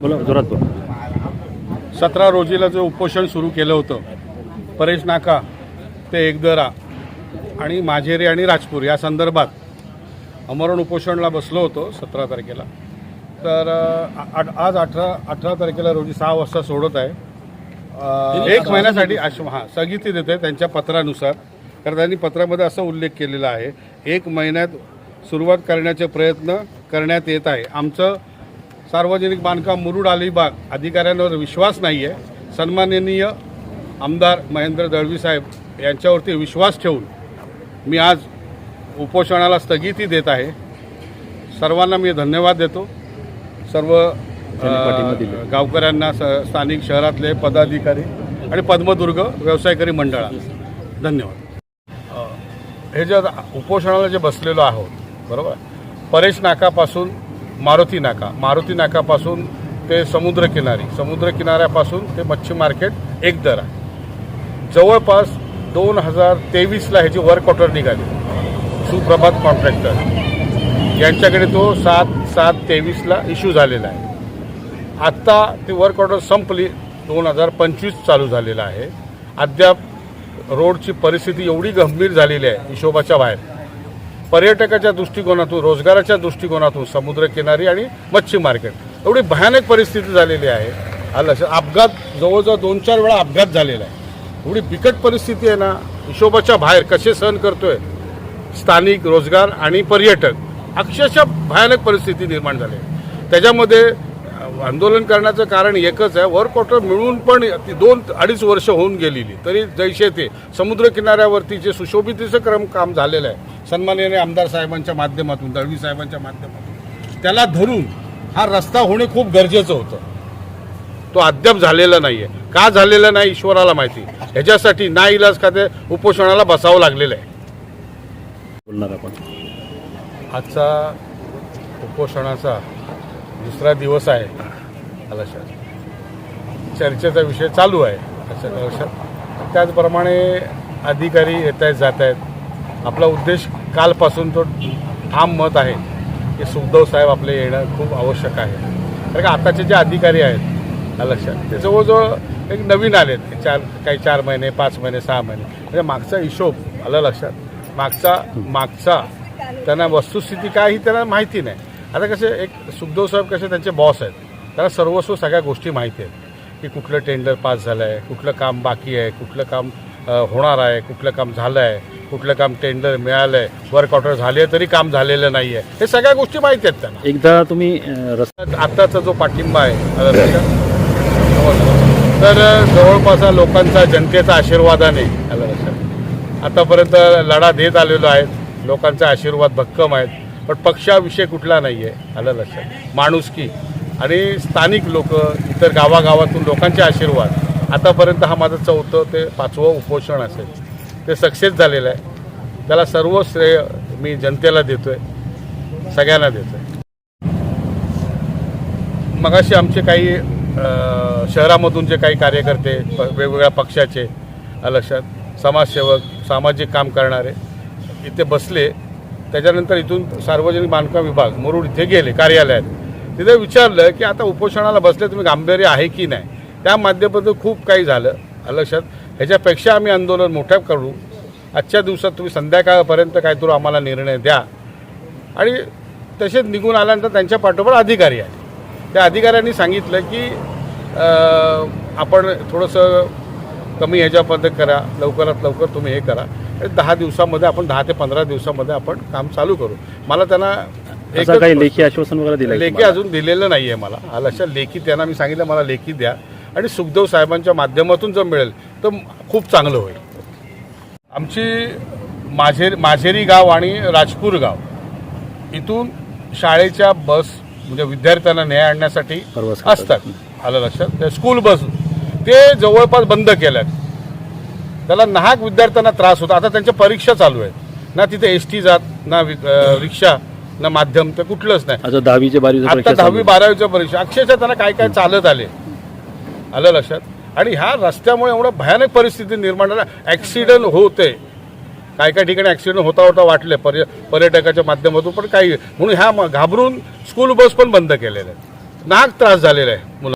बोला जोरात बोला. सतरा रोजीला जो उपोषण सुरू केलं होतं परेश नाका ते एकदरा आणि माझेरी आणि राजपूर या संदर्भात अमरण उपोषणला बसलो होतो सतरा तारखेला. तर आज अठरा अठरा तारखेला रोजी सहा वाजता सोडत आहे. एक महिन्यासाठी आश्व हां स्थगिती देते त्यांच्या पत्रानुसार कारण त्यांनी पत्रामध्ये असा उल्लेख केलेला आहे एक महिन्यात सुरुवात करण्याचे प्रयत्न करण्यात येत आहे. आमचं सार्वजनिक बांधकाम मुरुड अलिबाग अधिकाऱ्यांवर विश्वास नाही आहे सन्माननीय आमदार महेंद्र दळवी साहेब यांच्यावरती विश्वास ठेवून मी आज उपोषणाला स्थगिती देत आहे. सर्वांना मी धन्यवाद देतो. सर्व. गावकऱ्यांना स- स्थानिक शहरातले पदाधिकारी आणि पद्मदुर्ग व्यावसायिकारी मंडळाला धन्यवाद. हे जे उपोषणाला जे बसलेलो आहोत बरोबर? परेश नाकापासून मारुती नाका. मारुती नाकापासून ते समुद्रकिनारी. समुद्रकिनाऱ्यापासून ते मच्छी मार्केट एक दर आहे. जवळपास दोन हजार तेवीसला ह्याची वर्क ऑर्डर निघाली. सुप्रभात कॉन्ट्रॅक्टर. यांच्याकडे तो सात सात तेवीसला इश्यू झालेला आहे. आत्ता ती वर्क ऑर्डर संपली. दोन हजार पंचवीस चालू झालेला आहे. अद्याप रोडची परिस्थिती एवढी गंभीर झालेली आहे हिशोबाच्या बाहेर. पर्यटकाच्या दृष्टिकोनातून रोजगाराच्या दृष्टिकोनातून समुद्रकिनारी आणि मच्छी मार्केट. एवढी भयानक परिस्थिती झालेली आहे. आलं अपघात जवळजवळ दोन चार वेळा अपघात झालेला आहे. एवढी बिकट परिस्थिती आहे ना हिशोबाच्या बाहेर कसे सहन करतोय? स्थानिक रोजगार आणि पर्यटक अक्षरशः भयानक परिस्थिती निर्माण झाली आहे. त्याच्यामध्ये आंदोलन करण्याचं कारण एकच आहे. वर्क ऑर्डर मिळून पण ती दोन अडीच वर्ष होऊन गेलेली. तरी जैसे ते समुद्र किनाऱ्यावरती जे सुशोभितीचं क्रम काम झालेलं आहे सन्माननीय आमदार साहेबांच्या माध्यमातून दळवी साहेबांच्या माध्यमातून त्याला धरून हा रस्ता होणे खूप गरजेचं होतं. तो अद्याप झालेला नाही आहे का झालेला नाही ईश्वराला माहिती. ह्याच्यासाठी ना इलाज खाते उपोषणाला बसावं लागलेलं आहे. बोलणार आपण. आजचा उपोषणाचा दुसरा दिवस आहे. आला लक्षात चर्चेचा विषय चालू आहे. लक्षात लक्षात त्याचप्रमाणे अधिकारी येत आहेत जात आहेत. आपला उद्देश कालपासून तो ठाम मत आहे की सुखदेव साहेब आपले येणं खूप आवश्यक आहे. कारण का आताचे जे अधिकारी आहेत आलं लक्षात ते जवळजवळ एक नवीन आलेत. ते चार काही चार महिने पाच महिने सहा महिने. म्हणजे मागचा हिशोब आलं लक्षात. मागचा मागचा त्यांना वस्तुस्थिती काय ही त्यांना माहिती नाही. आता कसे एक सुखदेव साहेब कसे त्यांचे बॉस आहेत. त्यांना सर्वस्व सगळ्या गोष्टी माहिती आहेत. की कुठलं टेंडर पास झालं आहे कुठलं काम बाकी आहे कुठलं काम होणार आहे कुठलं काम झालं आहे कुठलं काम टेंडर मिळालं आहे वर्क ऑर्डर झाले तरी काम झालेलं नाही आहे हे सगळ्या गोष्टी माहिती आहेत त्यांना. एकदा तुम्ही रस्ता आत्ताचा जो पाठिंबा आहे? तर जवळपास हा लोकांचा जनतेचा आशीर्वादाने आलं आतापर्यंत लढा देत आलेलो आहे लोकांचा आशीर्वाद भक्कम आहेत. पण पक्षाविषय कुठला नाही आहे आलं लक्षात. माणुसकी आणि स्थानिक लोक इतर गावागावातून लोकांचे आशीर्वाद. आतापर्यंत हा माझं चौथं ते पाचवं उपोषण असेल. ते सक्सेस झालेलं आहे. त्याला सर्व श्रेय मी जनतेला देतो आहे सगळ्यांना देतो आहे मगाशी आमचे काही शहरामधून जे काही कार्यकर्ते प- वेगवेगळ्या पक्षाचे लक्षात. समाजसेवक सामाजिक काम करणारे इथे बसले. त्याच्यानंतर इथून सार्वजनिक बांधकाम विभाग मुरुड इथे गेले कार्यालयात. तिथे विचारलं की आता उपोषणाला बसले तुम्ही गांभीर्य आहे की नाही? त्या माध्यमातून खूप काही झालं लक्षात ह्याच्यापेक्षा आम्ही आंदोलन मोठ्या करू. आजच्या दिवसात तुम्ही संध्याकाळपर्यंत काहीतरी आम्हाला निर्णय द्या. आणि तसेच निघून आल्यानंतर त्यांच्या पाठोपाठ अधिकारी आहे त्या अधिकाऱ्यांनी सांगितलं की आपण थोडंसं कमी ह्याच्यामध्ये करा लवकरात लवकर तुम्ही हे करा. दहा दिवसामध्ये आपण दहा ते पंधरा दिवसामध्ये आपण काम चालू करू. मला त्यांना एकच काही लेखी आश्वासन वगैरे दिलं लेखी अजून दिलेलं नाही आहे मला. हा लक्षात लेखी त्यांना मी सांगितलं मला लेखी द्या. आणि सुखदेव साहेबांच्या माध्यमातून जर मिळेल तर खूप चांगलं होईल. आमची माझेर माझेरी गाव आणि राजपूर गाव इथून शाळेच्या बस म्हणजे विद्यार्थ्यांना न्याय आणण्यासाठी. असतात. आलं लक्षात? त्या स्कूल बस ते जवळपास बंद केल्यात. त्याला नाहक विद्यार्थ्यांना त्रास होता. आता त्यांच्या परीक्षा चालू आहेत. ना तिथे एस टी जात ना रिक्षा ना माध्यम ते कुठलंच नाही. आता दहावीचे बारावीचे आता दहावी. बारावीच्या परीक्षा. अक्षरशः त्यांना काय काय चालत आले? आलं लक्षात? आणि ह्या रस्त्यामुळे एवढं भयानक परिस्थिती निर्माण झाल्या ॲक्सिडेंट होते. काय काय ठिकाणी ॲक्सिडेंट होता होता वाटले. पर्य पर्यटकाच्या माध्यमातून पण काही. म्हणून ह्या घाबरून स्कूल बस पण बंद केलेल्या आहेत. नाक त्रास झालेला आहे. मुला